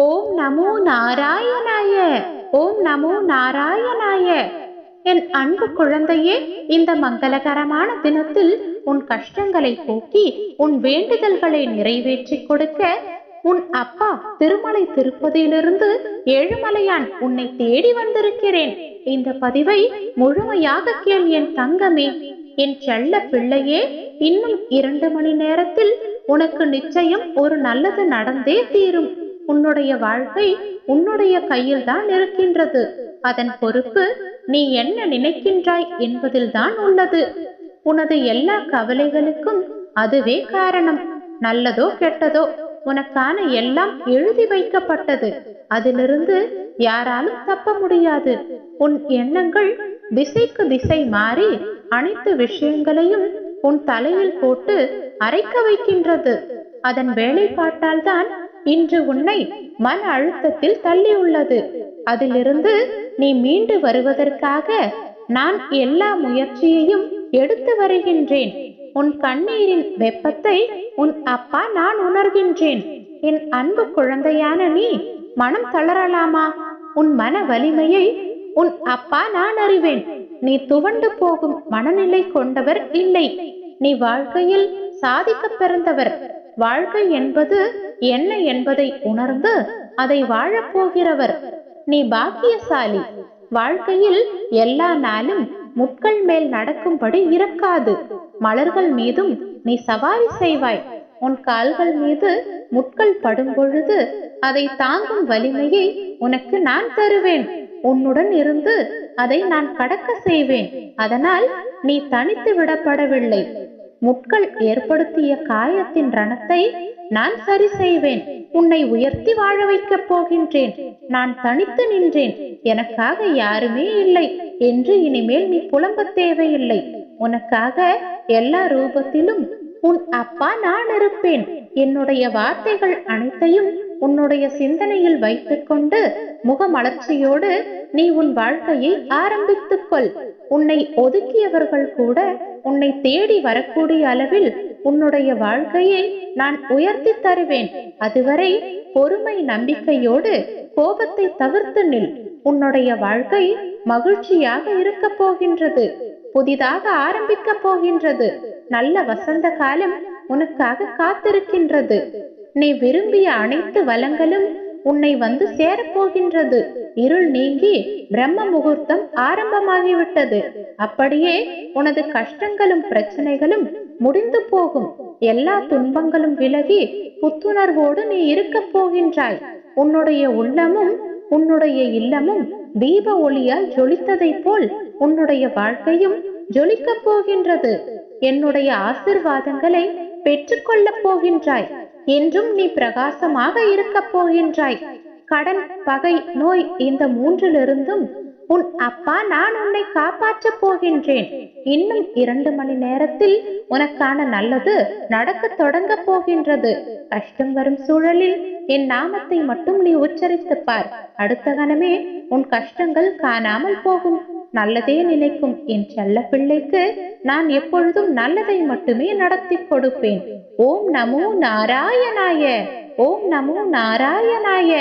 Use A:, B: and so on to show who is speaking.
A: ஓம் நமோ நாராயணாய ஓம் நமோ நாராயணாய. என் அன்பு குழந்தையே இந்த மங்களகரமான தினத்தில் உன் கஷ்டங்களை போக்கி உன் வேண்டுதல்களை நிறைவேற்றி கொடுக்க உன் அப்பா திருமலை திருப்பதியிலிருந்து ஏழுமலையான் உன்னை தேடி வந்திருக்கிறேன். இந்த பதிவை முழுமையாக கேள் என் தங்கமே. என் செல்ல பிள்ளையே இன்னும் இரண்டு மணி நேரத்தில் உனக்கு நிச்சயம் ஒரு நல்லது நடந்தே தீரும். உன்னுடைய வாழ்க்கை உன்னுடைய கையில் தான் இருக்கின்றது. அதன் பொறுப்பு நீ என்ன நினைக்கின்றாய் என்பதில்தான் உள்ளது. உனது எல்லா கவலைகளுக்கும் அதுவே காரணம். நல்லதோ கெட்டதோ உனக்கான எல்லாம் எழுதி வைக்கப்பட்டது. அதிலிருந்து யாராலும் தப்ப முடியாது. உன் எண்ணங்கள் திசைக்கு திசை மாறி அனைத்து விஷயங்களையும் உன் தலையில் போட்டு அரைக்க வைக்கின்றது. அதன் வேலைப்பாட்டால் தான் இன்று உன்னை மன அழுத்தத்தில் தள்ளியுள்ளது. அதிலிருந்து நீ மீண்டு வருவதற்காக நான் எல்லா முயற்சியையும் எடுத்து வருகின்றேன். உன் கண்ணீரின் வெப்பத்தை உன் அப்பா நான் உணர்கின்றேன். என் அன்பு குழந்தையான நீ மனம் தளரலாமா? உன் மன வலிமையை உன் அப்பா நான் அறிவேன். நீ துவண்டு போகும் மனநிலை கொண்டவர் இல்லை. நீ வாழ்க்கையில் சாதிக்க பிறந்தவர். வாழ்க்கை என்பது என்ன என்பதை உணர்ந்து அதை வாழப்போகிறவர் நீ பாக்கியசாலி. வாழ்க்கையில் எல்லா நாளும் முட்கள் மேல் நடக்கும்படி இருக்காது. மலர்கள் மீதும் நீ சவாரி செய்வாய். உன் கால்கள் மீது முட்கள் படும் பொழுது அதை தாங்கும் வலிமையை உனக்கு நான் தருவேன். உன்னுடன் இருந்து அதை நான் கடக்க செய்வேன். அதனால் நீ தனித்து விடப்படவில்லை. முட்கள் ஏற்படுத்திய காயத்தின் ரணத்தை நான் சரி செய்வேன். உன்னை உயர்த்தி வாழ வைக்கப் போகின்றேன். நான் தனித்து நின்றேன். எனக்காக யாருமே இல்லை. என்று இனிமேல் நீ புலம்ப தேவையில்லை. உனக்காக எல்லா ரூபத்திலும் உன் அப்பா நான் இருப்பேன். என்னுடைய வார்த்தைகள் அனைத்தையும் உன்னுடைய சிந்தனையில் வைத்துக்கொண்டு முகமலர்ச்சியோடு நீ உன் வாழ்க்கையை ஆரம்பித்துக் கொள் உன்னை ஒதுக்கியவர்கள் கூட உன்னை தேடி வரக்கூடிய அளவில் உன்னுடைய வாழ்க்கையை நான் உயர்த்தி தருவேன். அதுவரை பொறுமை நம்பிக்கையோடு கோபத்தை தவிர்த்து நில். உன்னுடைய வாழ்க்கை மகிழ்ச்சியாக இருக்க போகின்றது. புதிதாக ஆரம்பிக்க போகின்றது. நல்ல வசந்த காலம் உனக்காக காத்திருக்கின்றது. நீ விரும்பிய அனைத்து வளங்களும் உன்னை வந்து சேரப்போகின்றது. இருள் நீங்கி பிரம்ம முகூர்த்தம் ஆரம்பமாகிவிட்டது. அப்படியே உனது கஷ்டங்களும் பிரச்சனைகளும் முடிந்து போகும். எல்லா துன்பங்களும் விலகி புத்துணர்வோடு நீ இருக்க போகின்றாய். உன்னுடைய உள்ளமும் உன்னுடைய இல்லமும் தீப ஒளியால் ஜொலித்ததை போல் உன்னுடைய வாழ்க்கையும் ஜொலிக்கப் போகின்றது. என்னுடைய ஆசிர்வாதங்களை பெற்றுக்கொள்ளப் போகின்றாய். என்றும் நீ பிரகாசமாக இருக்கப் போகின்றாய். கடன் பகை நோய் இந்த மூன்றிலிருந்தும் உன் அப்பா நான் உன்னை காப்பாற்றப் போகின்றேன். இன்னும் இரண்டு மணி நேரத்தில் உனக்கான நல்லது நடக்க தொடங்க போகின்றது. கஷ்டம் வரும் சூழலில் என் நாமத்தை மட்டும் நீ உச்சரித்து பார். அடுத்த கணமே உன் கஷ்டங்கள் காணாமல் போகும். நல்லதே நினைக்கும் என் செல்ல பிள்ளைக்கு நான் எப்பொழுதும் நல்லதை மட்டுமே நடத்தி கொடுப்பேன். ஓம் நமோ நாராயணாய ஓம் நமோ நாராயணாய.